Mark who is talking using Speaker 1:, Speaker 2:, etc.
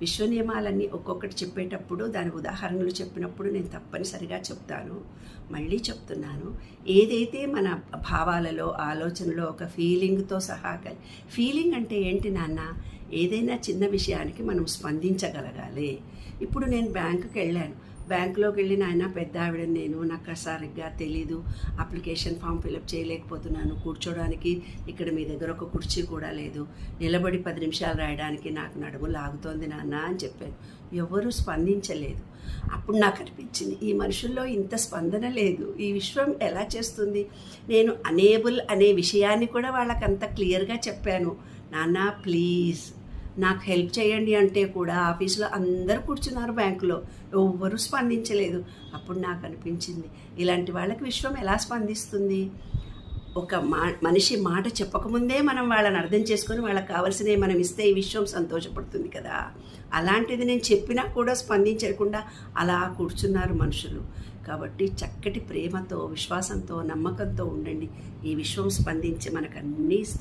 Speaker 1: విశ్వనియమాలన్నీ ఒక్కొక్కటి చెప్పేటప్పుడు దాని ఉదాహరణలు చెప్పినప్పుడు నేను తప్పనిసరిగా చెప్తాను. మళ్ళీ చెప్తున్నాను. ఏదైతే మన భావాలలో ఆలోచనలో ఒక ఫీలింగ్తో సహా ఫీలింగ్ అంటే ఏంటి నాన్న? ఏదైనా చిన్న విషయానికి మనం స్పందించగలగాలి. ఇప్పుడు నేను బ్యాంకుకి వెళ్ళాను బ్యాంకులోకి వెళ్ళి నాయన పెద్ద ఆవిడ నేను నాకు సరిగ్గా తెలీదు. అప్లికేషన్ ఫామ్ ఫిలప్ చేయలేకపోతున్నాను. కూర్చోడానికి ఇక్కడ మీ దగ్గర ఒక కుర్చీ కూడా లేదు. నిలబడి పది నిమిషాలు రాయడానికి నాకు నడుము లాగుతోంది నాన్న అని చెప్పాను ఎవరూ స్పందించలేదు. అప్పుడు నాకు అనిపించింది ఈ మనుషుల్లో ఇంత స్పందన లేదు. ఈ విశ్వం ఎలా చేస్తుంది? నేను అనేబుల్ అనే విషయాన్ని కూడా వాళ్ళకంత క్లియర్గా చెప్పాను. నాన్న ప్లీజ్. నాకు హెల్ప్ చేయండి అంటే కూడా ఆఫీస్లో అందరు కూర్చున్నారు బ్యాంకులో. ఎవ్వరూ స్పందించలేదు. అప్పుడు నాకు అనిపించింది ఇలాంటి వాళ్ళకి విశ్వం ఎలా స్పందిస్తుంది? ఒక మా మనిషి మాట చెప్పకముందే మనం వాళ్ళని అర్థం చేసుకొని వాళ్ళకి కావాల్సినవి మనం ఇస్తే ఈ విశ్వం సంతోషపడుతుంది కదా? అలాంటిది నేను చెప్పినా కూడా స్పందించకుండా అలా కూర్చున్నారు మనుషులు. కాబట్టి చక్కటి ప్రేమతో విశ్వాసంతో నమ్మకంతో ఉండండి. ఈ విశ్వం స్పందించి మనకు అన్నీ ఇస్తుంది.